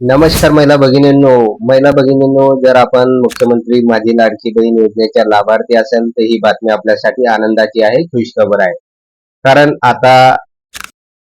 नमस्कार महिला भगिनींनो. महिला भगिनींनो जर आपण मुख्यमंत्री माझी लाडकी बहीण योजनेच्या लाभार्थी असेल तर ही बातमी आपल्यासाठी आनंदाची आहे खुशखबर आहे. कारण आता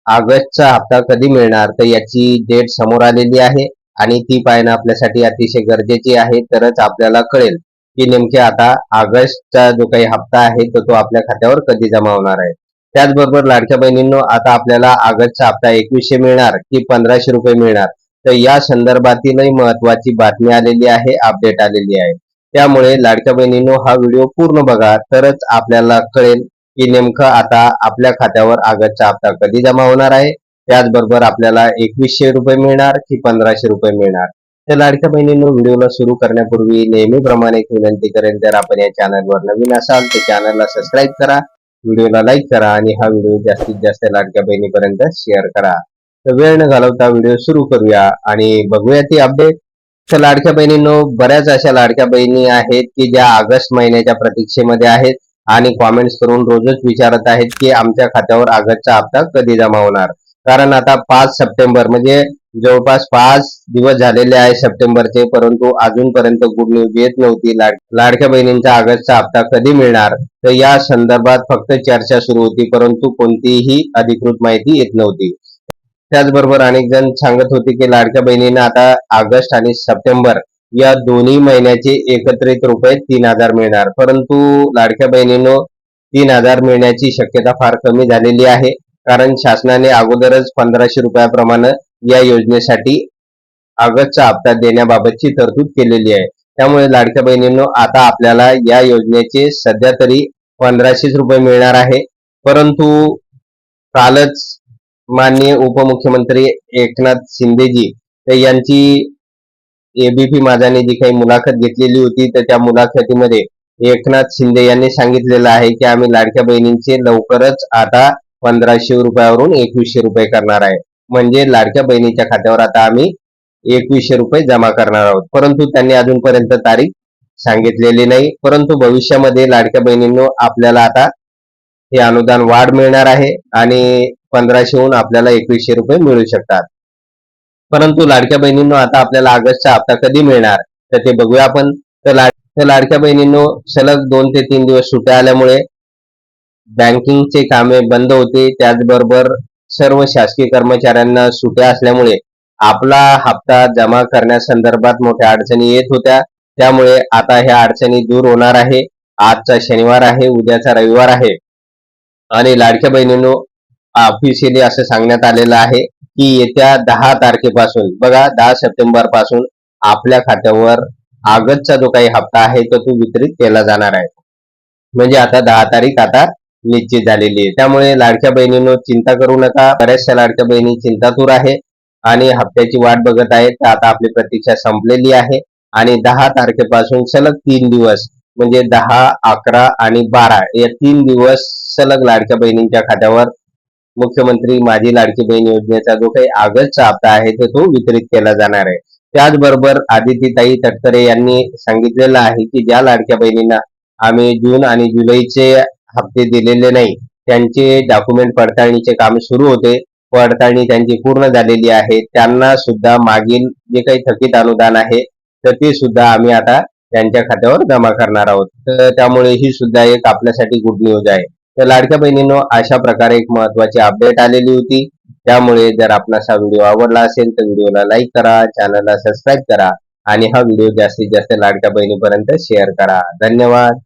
ऑगस्टचा हप्ता कधी मिळणार तर याची डेट समोर आलेली आहे आणि ती पाहणं आपल्यासाठी अतिशय गरजेची आहे तरच आपल्याला कळेल की नेमके आता ऑगस्टचा जो काही हप्ता आहे तर तो आपल्या खात्यावर कधी जमा होणार आहे. त्याचबरोबर लाडक्या बहिणींनो आता आपल्याला ऑगस्टचा हप्ता एकवीसशे मिळणार की पंधराशे रुपये मिळणार. तर या संदर्भातीलही महत्वाची बातमी आलेली आहे अपडेट आलेली आहे. त्यामुळे लाडक्या बहिणींनो हा व्हिडिओ पूर्ण बघा. तरच आपल्याला कळेल की नेमकं आता आपल्या खात्यावर आगतचा हप्ता कधी जमा होणार आहे. त्याचबरोबर आपल्याला एकवीसशे रुपये मिळणार की पंधराशे रुपये मिळणार. तर लाडक्या बहिणींनो व्हिडिओला सुरू करण्यापूर्वी नेहमीप्रमाणे एक विनंती करेन जर आपण या चॅनलवर नवीन असाल तर चॅनलला सबस्क्राईब करा. व्हिडिओला लाईक करा आणि हा व्हिडिओ जास्तीत जास्त लाडक्या बहिणीपर्यंत शेअर करा. वेळ न घालवता व्हिडिओ सुरू करूया. आणि बघूया ती अपडेट तर लाडक्या बहिणींनो बऱ्याच अशा लाडक्या बहिणी आहेत की ज्या ऑगस्ट महिन्याच्या प्रतीक्षेमध्ये आहेत आणि कॉमेंट्स करून रोजच विचारत आहेत की आमच्या खात्यावर ऑगस्टचा हप्ता कधी जमा होणार? कारण आता पाच सप्टेंबर म्हणजे जवळपास पाच दिवस झालेले आहे सप्टेंबरचे परंतु अजूनपर्यंत गुड न्यूज येत नव्हती. लाड- लाडक्या बहिणींचा ऑगस्टचा हप्ता कधी मिळणार? तर या संदर्भात फक्त चर्चा सुरू होती परंतु कोणतीही अधिकृत माहिती येत नव्हती. त्याचबरोबर अनेक जण सांगत होते की लाडक्या बहिणींना आता ऑगस्ट आणि सप्टेंबर या दोन्ही महिन्याचे एकत्रित रुपये तीन हजार मिळणार. परंतु लाडक्या बहिणींनो तीन हजार मिळण्याची शक्यता फार कमी झालेली आहे. कारण शासनाने अगोदरच पंधराशे रुपयाप्रमाणे या योजनेसाठी ऑगस्टचा हप्ता देण्याबाबतची तरतूद केलेली आहे. त्यामुळे लाडक्या बहिणींनो आता आपल्याला या योजनेचे सध्या तरी पंधराशेच रुपये मिळणार आहे. परंतु कालच माननीय उपमुख्यमंत्री एकनाथ शिंदेजी यांची एबीपी माझाने जी काही मुलाखत घेतलेली होती तर त्या मुलाखतीमध्ये एकनाथ शिंदे यांनी सांगितलेलं आहे की आम्ही लाडक्या बहिणींचे लवकरच आता पंधराशे रुपयावरून एकवीसशे रुपये करणार आहे. म्हणजे लाडक्या बहिणीच्या खात्यावर आता आम्ही एकवीसशे रुपये जमा करणार आहोत. परंतु त्यांनी अजूनपर्यंत तारीख सांगितलेली नाही. परंतु भविष्यामध्ये लाडक्या बहिणींनो आपल्याला आता हे अनुदान वाढ मिळणार आहे आणि पंधराशेहून आपल्याला एकवीसशे रुपये मिळू शकतात. परंतु लाडक्या बहिणींनो आता आपल्याला ऑगस्टचा हप्ता कधी मिळणार? तर ते बघूया आपण. तर लाड तर लाडक्या बहिणींनो सलग दोन ते तीन दिवस सुट्या आल्यामुळे बँकिंगचे कामे बंद होते. त्याचबरोबर सर्व शासकीय कर्मचाऱ्यांना सुट्या असल्यामुळे आपला हप्ता जमा करण्यासंदर्भात मोठ्या अडचणी येत होत्या. त्यामुळे आता ह्या अडचणी दूर होणार आहे. आजचा शनिवार आहे उद्याचा रविवार आहे. आणि लाडक्या बहिणींनो ऑफिशियली असं सांगण्यात आलेलं आहे की येत्या दहा तारखेपासून बघा दहा सप्टेंबरपासून आपल्या खात्यावर ऑगस्टचा जो काही हप्ता आहे तो तू वितरित केला जाणार आहे. म्हणजे आता दहा तारीख आता निश्चित झालेली आहे. त्यामुळे लाडक्या बहिणींनो चिंता करू नका. बऱ्याचशा लाडक्या बहिणी चिंतातूर आहे आणि हप्त्याची वाट बघत आहेत. तर आता आपली प्रतीक्षा संपलेली आहे आणि दहा तारखेपासून सलग तीन दिवस म्हणजे दहा अकरा आणि बारा या तीन दिवस सलग लाडक्या बहिणींच्या खात्यावर मुख्यमंत्री माझी लाडकी बहीण योजनेचा जो काही ऑगस्टचा हप्ता आहे तर तो वितरित केला जाणार आहे. त्याचबरोबर आदितीताई तटकरे यांनी सांगितलेलं आहे की ज्या लाडक्या बहिणींना आम्ही जून आणि जुलैचे हप्ते दिलेले नाही त्यांचे डॉक्युमेंट पडताळणीचे काम सुरू होते. पडताळणी त्यांची पूर्ण झालेली आहे. त्यांना सुद्धा मागील जे काही थकीत अनुदान आहे तर ते सुद्धा आम्ही आता त्यांच्या खात्यावर जमा करणार आहोत. तर त्यामुळे ही सुद्धा एक आपल्यासाठी गुड न्यूज आहे. तर लाडक्या बहिणींनो अशा प्रकारे एक महत्वाची अपडेट आलेली होती. त्यामुळे जर आपणास हा व्हिडिओ आवडला असेल तर व्हिडिओला लाईक करा चॅनलला सबस्क्राईब करा आणि हा व्हिडिओ जास्तीत जास्त लाडक्या बहिणीपर्यंत शेअर करा. धन्यवाद.